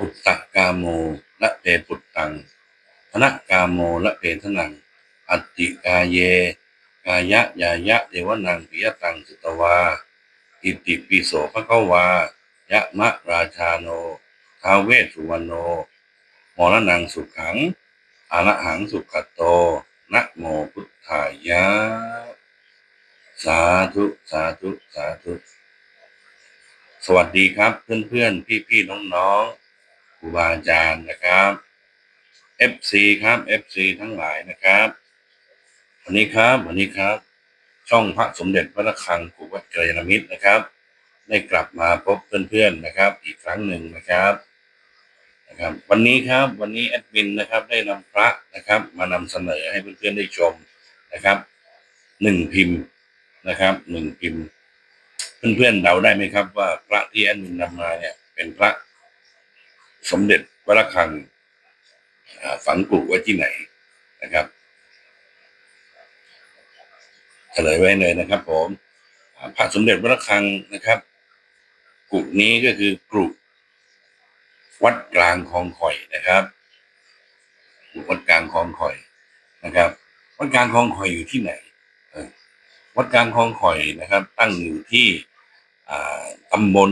ปุตตะกาโมละเตปุตตังพนะกาโมละเพทนัง อัตติกาเย กายะยายะเทวนังปิยตังสุตวา อิติปิโสภะคะวายะมะราชาโนท้าเวสสุวรรณโนมรณังสุขังอรหังสุขโต นะโมพุทธายะ สาธุ สาธุ สาธุ สวัสดีครับเพื่อนๆ พี่ๆ น้องๆ ครูบาอาจารย์นะครับ FC ครับ FC ทั้งหลายนะครับ วันนี้ครับวันนี้ครับ ช่องพระสมเด็จพระระฆังกุวัดเกรยามิตรนะครับ ได้กลับมาพบเพื่อนๆนะครับ อีกครั้งหนึ่งนะครับนะครับ วันนี้ครับวันนี้แอดมินนะครับได้นำพระนะครับ มานำเสนอให้เพื่อนๆได้ชมนะครับหนึ่งพิมพ์นะครับหนึ่งพิมพ์ เพื่อนๆเดาได้ไหมครับว่าพระที่แอดมินนำมาเนี่ย เป็นพระ สมเด็จพระระฆังฝังกลุไว้ที่ไหนนะครับเฉลยไว้เลยนะครับ ผมพระสมเด็จพระระฆังนะครับกลุนี้ก็คือกลุวัดกลางคลองข่อยนะครับกลุวัดกลางคลองข่อยนะครับ วัดกลางคลองข่อยอยู่ที่ไหนวัดกลางคลองข่อยนะครับ ตั้งอยู่ที่ตำบล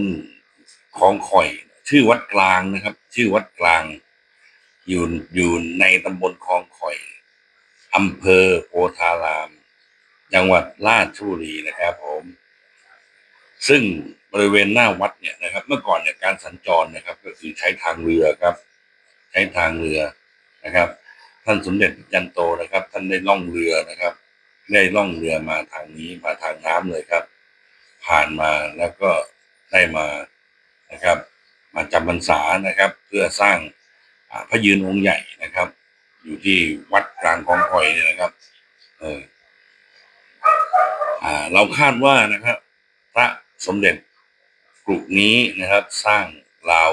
คลองข่อย ชื่อวัดกลางนะครับ ชื่อวัดกลาง อยู่อยู่ในตำบลคลองข่อยอำเภอโพธาราม จังหวัดราชบุรีนะครับ ผม ซึ่งบริเวณหน้าวัดเนี่ยนะครับ เมื่อก่อนเนี่ยการสัญจรนะครับ ก็คือใช้ทางเรือครับ ใช้ทางเรือนะครับ ท่านสมเด็จจันโตนะครับ ท่านได้ล่องเรือนะครับ ได้ล่องเรือมาทางนี้มาทางน้ำเลยครับ ผ่านมาแล้วก็ได้มานะครับ จำพรรษานะครับ เพื่อสร้างพระยืนองค์ใหญ่นะครับ อยู่ที่วัดกลางคลองคอยเนี่ยนะครับ เออเราคาดว่านะครับ พระสมเด็จกรุนี้นะครับ สร้างราว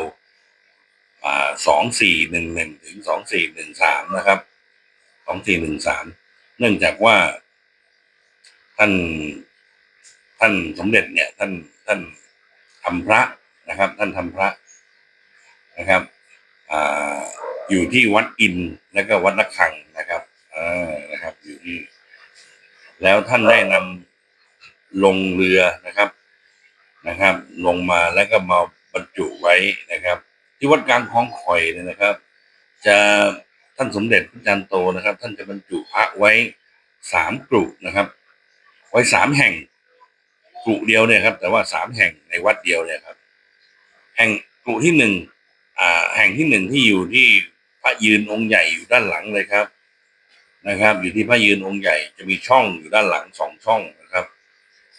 อ่าสองสี่หนึ่งหนึ่งถึงสองสี่หนึ่งสามนะครับสองสี่หนึ่งสามเนื่องจากว่า ท่านท่านสมเด็จเนี่ย ท่านท่านทำพระนะครับ ท่านทำพระ นะครับออยู่ที่วัดอินแล้วก็วัดระฆังนะครับอนะครับ อยู่ที่ แล้วท่านได้นำลงเรือนะครับนะครับ ลงมาแล้วก็มาบรรจุไว้นะครับ ที่วัดกลางคลองข่อยเนี่ยนะครับ จะท่านสมเด็จพระจันโตนะครับ ท่านจะบรรจุพระไว้สามกลุ่นะครับ ไว้สามแห่งกลุ่เดียวเนี่ยครับ แต่ว่าสามแห่งในวัดเดียวเนี่ยครับ แห่งกลุ่ที่หนึ่ง แห่งที่หนึ่งที่อยู่ที่พระยืนองค์ใหญ่อยู่ด้านหลังเลยครับนะครับ อยู่ที่พระยืนองค์ใหญ่จะมีช่องอยู่ด้านหลังสองช่องนะครับ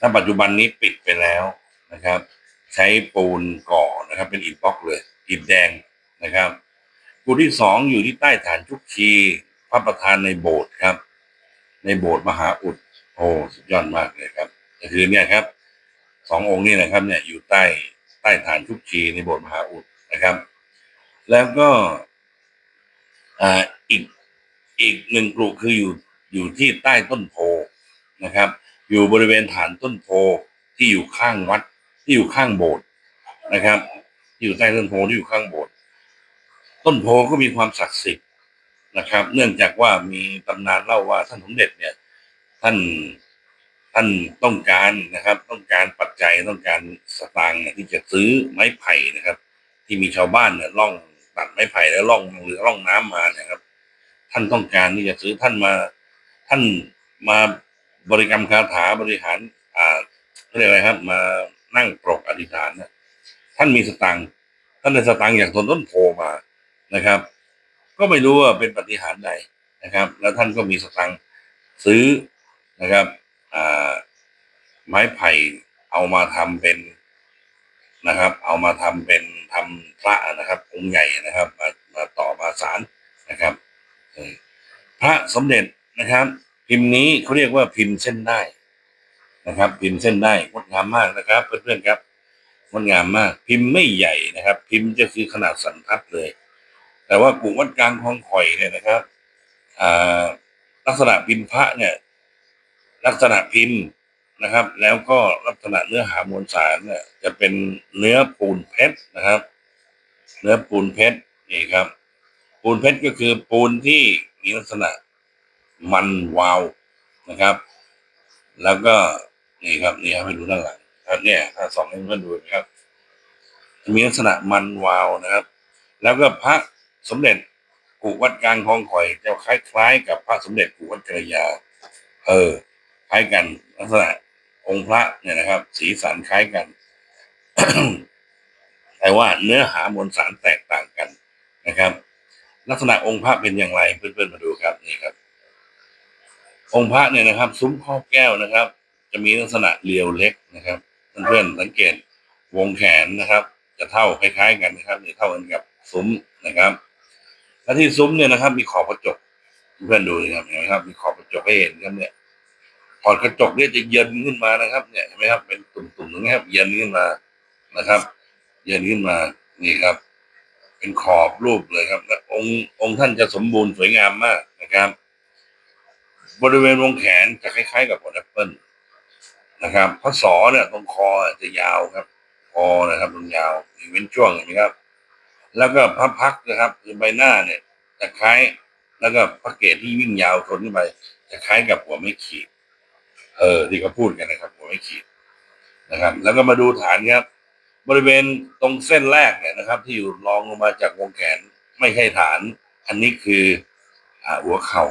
ณปัจจุบันนี้ปิดไปแล้วนะครับ ใช้ปูนก่อนะครับ เป็นอิฐบล็อกเลยอิฐแดงนะครับกลุ่ที่สองอยู่ที่ใต้ฐานชุกชี พระประธานในโบสถ์ครับ ในโบสถ์มหาอุดโอ้สุดยอดมากเลยครับก็คือเนี่ยครับสององค์นี่นะครับเนี่ยอยู่ใต้ใต้ฐานชุกชีในโบสถ์มหาอุดนะครับ แล้วก็อีกอีกหนึ่งกลุ่มคืออยู่อยู่ที่ใต้ต้นโพนะครับ อยู่บริเวณฐานต้นโพที่อยู่ข้างวัดที่อยู่ข้างโบสถ์นะครับที่อยู่ใต้ต้นโพที่อยู่ข้างโบสถ์ต้นโพก็มีความศักดิ์สิทธิ์นะครับ เนื่องจากว่ามีตำนานเล่าว่าท่านสมเด็จเนี่ยท่านท่านต้องการนะครับ ต้องการปัจจัยต้องการสตางค์เนี่ยที่จะซื้อไม้ไผ่นะครับ ที่มีชาวบ้านเนี่ยล่อง ตัดไม้ไผ่แล้วล่องเรือล่องน้ำมาเนี่ยครับ ท่านต้องการที่จะซื้อท่านมา ท่านมาบริกรรมคาถาบริหาร อ่าเรียกอะไรครับ มานั่งปรกอธิษฐานนะท่านมีสตังค์ท่านได้สตังค์อย่างต้นต้นโพมานะครับ ก็ไม่รู้ว่าเป็นปฏิหารใดนะครับ แล้วท่านก็มีสตังค์ซื้อนะครับอ่าไม้ไผ่เอามาทำเป็นนะครับ เอามาทำเป็น ทำพระนะครับองค์ใหญ่นะครับมามาต่อมาสารนะครับพระสมเด็จนะครับ พิมพ์นี้เขาเรียกว่าพิมพ์เส้นได้นะครับ พิมพ์เส้นได้งดงามมากนะครับ เพื่อนๆครับงดงามมาก พิมพ์ไม่ใหญ่นะครับ พิมพ์จะคือขนาดสันทัดเลย แต่ว่ากลุ่มวัดกลางคลองข่อยเนี่ยนะครับลักษณะพิมพ์พระเนี่ย ลักษณะพิมพ์ นะครับ แล้วก็ลักษณะเนื้อหามวลสารเนี่ยจะเป็นเนื้อปูนเพชรนะครับ เนื้อปูนเพชรนี่ครับ ปูนเพชรก็คือปูนที่มีลักษณะมันวาวนะครับ แล้วก็นี่ครับนี่ครับให้ดูด้านหลังครับเนี่ยถ้าสองให้เพื่อนดูนะครับ มีลักษณะมันวาวนะครับ แล้วก็พระสมเด็จกุวัดกลางคลองข่อยจะคล้ายๆกับพระสมเด็จกุวัดกระยา เออ คล้ายกันลักษณะ องค์พระเนี่ยนะครับ สีสันคล้ายกัน แต่ว่าเนื้อหามวลสารแตกต่างกันนะครับ ลักษณะองค์พระเป็นอย่างไรเพื่อนๆมาดูครับนี่ครับ องค์พระเนี่ยนะครับ ซุ้มข้อแก้วนะครับ จะมีลักษณะเรียวเล็กนะครับเพื่อนๆสังเกตวงแขนนะครับ จะเท่าคล้ายๆกันนะครับนี่เท่ากันกับซุ้มนะครับและที่ซุ้มเนี่ยนะครับ มีขอบกระจกเพื่อนดูนะครับเห็นไหมครับ มีขอบกระจกให้เห็นครับเนี่ย ขอบกระจกเนี่ยจะเย็นขึ้นมานะครับ เนี่ยเห็นไหมครับ เป็นตุ่มๆตรงนี้ครับเย็นขึ้นมานะครับ เย็นขึ้นมานี่ครับ เป็นขอบรูปเลยครับและองค์องค์ท่านจะสมบูรณ์สวยงามมากนะครับ บริเวณวงแขนจะคล้าย ๆ กับผลแอปเปิลนะครับพระศอเนี่ยตรงคอจะยาวครับคอนะครับตรงยาวเว้นช่วงเห็นไหมครับ แล้วก็พระพักนะครับคือใบหน้าเนี่ยจะคล้าย แล้วก็พระเกศที่วิ่งยาวชนขึ้นไปจะคล้ายกับหัวไม่ขีด เออที่เขาพูดกันนะครับหัวไม่ขีดนะครับ แล้วก็มาดูฐานครับ บริเวณตรงเส้นแรกเนี่ยนะครับ ที่อยู่รองลงมาจากวงแขนไม่ใช่ฐาน อันนี้คืออหัวเข่า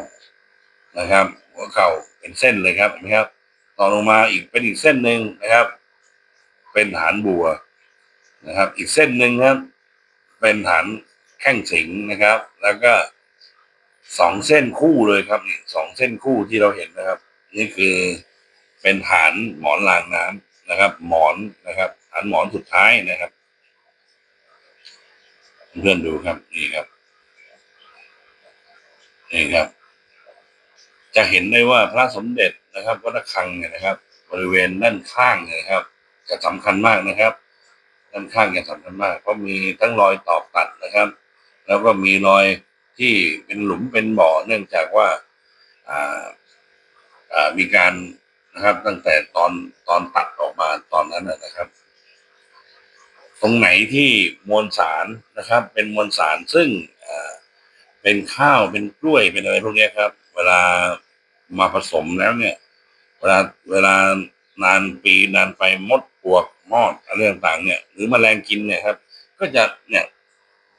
นะครับ หัวเข่าเป็นเส้นเลยครับเห็นไหมครับต่อลงมาอีกเป็นอีกเส้นหนึ่งนะครับ เป็นฐานบัวนะครับ อีกเส้นหนึ่งครับ เป็นฐานแข้งสิงนะครับ แล้วก็สองเส้นคู่เลยครับนี่สองเส้นคู่ที่เราเห็นนะครับ นี่คือ เป็นฐานหมอนรางน้ำนะครับ หมอนนะครับ ฐานหมอนสุดท้ายนะครับ เพื่อนดูครับนี่ครับนี่ครับ จะเห็นได้ว่าพระสมเด็จนะครับวัดระฆังเนี่ยนะครับ บริเวณด้านข้างเนี่ยนะครับ จะสำคัญมากนะครับ ด้านข้างจะสำคัญมาก เพราะมีทั้งรอยตอกตัดนะครับ แล้วก็มีรอยที่เป็นหลุมเป็นบ่อเนื่องจากว่าอ่าอ่ามีการ นะครับ ตั้งแต่ตอนตอนตัดออกมาตอนนั้นนะครับ ตรงไหนที่มวลสารนะครับ เป็นมวลสารซึ่งเป็นข้าวเป็นกล้วยเป็นอะไรพวกนี้ครับ เวลามาผสมแล้วเนี่ย เวลาเวลานานปีนานไปมดปวกมอดอะไรต่างๆเนี่ย หรือแมลงกินเนี่ยครับ ก็จะเนี่ย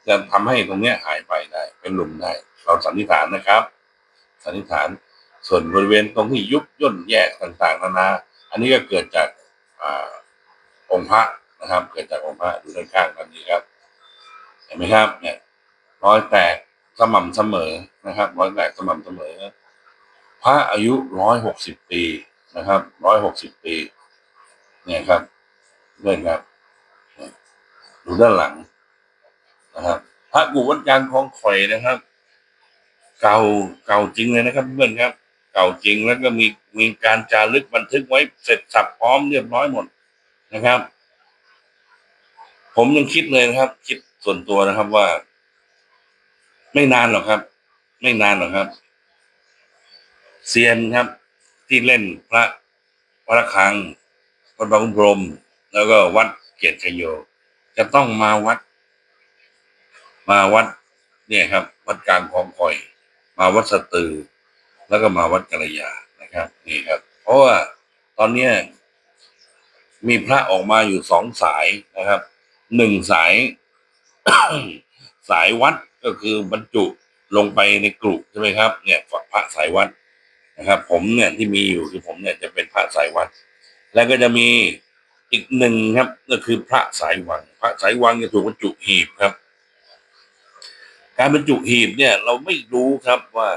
จะทำให้ตรงเนี้ยหายไปได้ เป็นหลุมได้ เราสันนิษฐานนะครับ สันนิษฐาน ส่วนบริเวณตรงที่ยุบย่นแยกต่างๆนานา อันนี้ก็เกิดจากองค์พระนะครับ เกิดจากองค์พระดูด้านข้างกันนี้ครับ เห็นไหมครับ เนี่ยรอยแตกสม่ำเสมอนะครับรอยแตกสม่ำเสมอ พระอายุร้อยหกสิบปีนะครับร้อยหกสิบปี เนี่ยครับเพื่อนครับดูด้านหลังนะครับ พระกุวัดยางคลองข่อยนะครับ เก่าเก่าจริงเลยนะครับเพื่อนครับ เก่าจริงแล้วก็มีมีการจารึกบันทึกไว้เสร็จสับพร้อมเรียบร้อยหมดนะครับ ผมยังคิดเลยนะครับ คิดส่วนตัวนะครับว่า ไม่นานหรอกครับ ไม่นานหรอกครับเซียนครับ ที่เล่นพระวรคังวัดบางพรม แล้วก็วัดเกียรติชโย จะต้องมาวัด มาวัด เนี่ยครับ วัดกลางคลองคอย มาวัดสตือ แล้วก็มาวัดกัลยานะครับนี่ครับ เพราะว่าตอนเนี้ยมีพระออกมาอยู่สองสายนะครับหนึ่งสาย สายวัดก็คือบรรจุลงไปในกรุใช่ไหมครับ เนี่ยพระสายวัดนะครับ ผมเนี่ยที่มีอยู่คือผมเนี่ยจะเป็นพระสายวัด แล้วก็จะมีอีกหนึ่งครับ ก็คือพระสายวัง พระสายวังจะถูกบรรจุหีบครับ การบรรจุหีบเนี่ย เราไม่รู้ครับว่า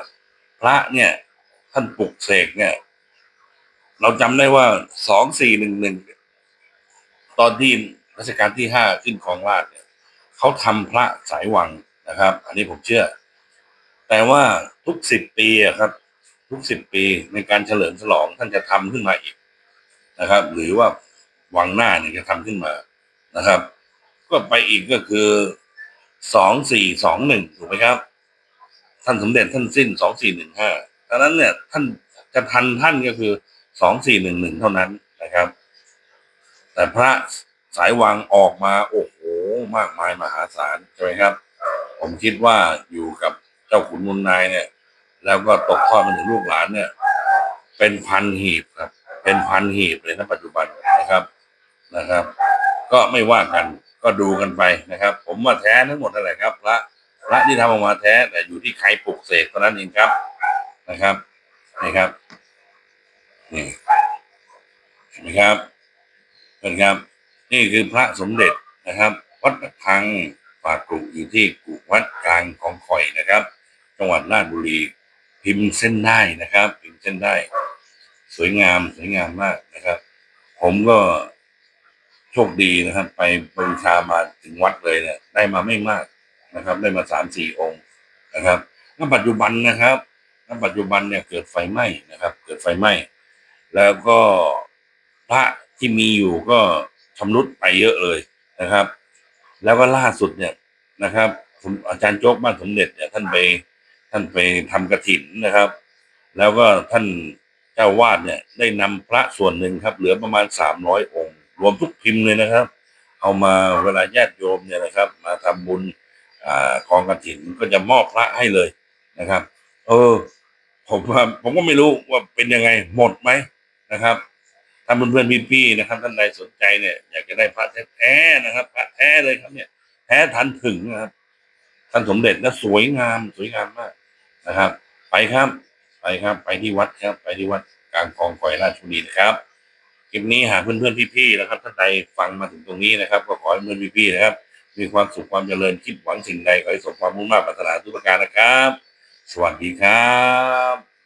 พระเนี่ย ท่านปลุกเสกเนี่ย เราจำได้ว่าสองสี่หนึ่งหนึ่งตอนที่รัชกาลที่ห้าขึ้นครองราชเนี่ยเขาทำพระสายวังนะครับ อันนี้ผมเชื่อ แต่ว่าทุกสิบปีอะครับ ทุกสิบปีในการเฉลิมฉลองท่านจะทำขึ้นมาอีกนะครับ หรือว่าวังหน้าเนี่ยจะทำขึ้นมานะครับ ก็ไปอีกก็คือสองสี่สองหนึ่งถูกไหมครับ ท่านสมเด็จท่านสิ้นสองสี่หนึ่งห้าดังนั้นเนี่ยท่านจะทันท่านก็คือสองสี่หนึ่งหนึ่งเท่านั้นนะครับ แต่พระสายวางออกมาโอ้โหมากมายมหาศาลใช่ไหมครับ ผมคิดว่าอยู่กับเจ้าขุนมูลนายเนี่ย แล้วก็ตกทอดมาถึงลูกหลานเนี่ย เป็นพันหีบครับ เป็นพันหีบเลยนะปัจจุบันนะครับนะครับ ก็ไม่ว่ากันก็ดูกันไปนะครับ ผมว่าแท้ทั้งหมดนั่นแหละครับพระ พระที่ทำออกมาแท้แต่อยู่ที่ใครปลุกเสกเท่านั้นเองครับนะครับนี่ครับนี่เห็นไหมครับเห็นครับ นี่คือพระสมเด็จนะครับ วัดระฆังปากกุอยู่ที่กุวัดกลางของข่อยนะครับ จังหวัดราชบุรีพิมพ์เส้นได้นะครับ พิมพ์เส้นได้ สวยงามสวยงามมากนะครับ ผมก็โชคดีนะครับ ไปบูชามาถึงวัดเลยเนี่ยได้มาไม่มาก นะครับ ได้มาสามสี่องค์นะครับณปัจจุบันนะครับณปัจจุบันเนี่ยเกิดไฟไหม้นะครับ เกิดไฟไหม้แล้วก็พระที่มีอยู่ก็ชำรุดไปเยอะเลยนะครับ แล้วก็ล่าสุดเนี่ยนะครับอาจารย์โจ๊กบ้านสมเด็จเนี่ยท่านไปท่านไปทำกระถินนะครับ แล้วก็ท่านเจ้าวาดเนี่ยได้นำพระส่วนหนึ่งครับ เหลือประมาณสามร้อยองค์ รวมทุกพิมพ์เลยนะครับ เอามาเวลาญาติโยมเนี่ยนะครับ มาทำบุญ อกองกระถินก็จะมอบพระให้เลยนะครับ เออ ผมว่าผมก็ไม่รู้ว่าเป็นยังไงหมดไหมนะครับถ้าเพื่อนๆพี่ๆนะครับท่านใดสนใจเนี่ยอยากจะได้พระแท้ๆนะครับพระแท้เลยครับเนี่ยแท้ทันถึงนะครับท่านสมเด็จและสวยงามสวยงามมากนะครับ ไปครับ ไปครับ ไปที่วัดครับ ไปที่วัดกลางคลองข่อยราชบุรีนะครับคลิปนี้หากเพื่อนๆพี่ๆนะครับท่านใดฟังมาถึงตรงนี้นะครับ ก็ขอให้เพื่อนๆพี่ๆนะครับ มีความสุขความเจริญคิดหวังสิ่งใดขอให้สมความมุ่งมั่นปรารถนาทุกประการนะครับ สวัสดีครับ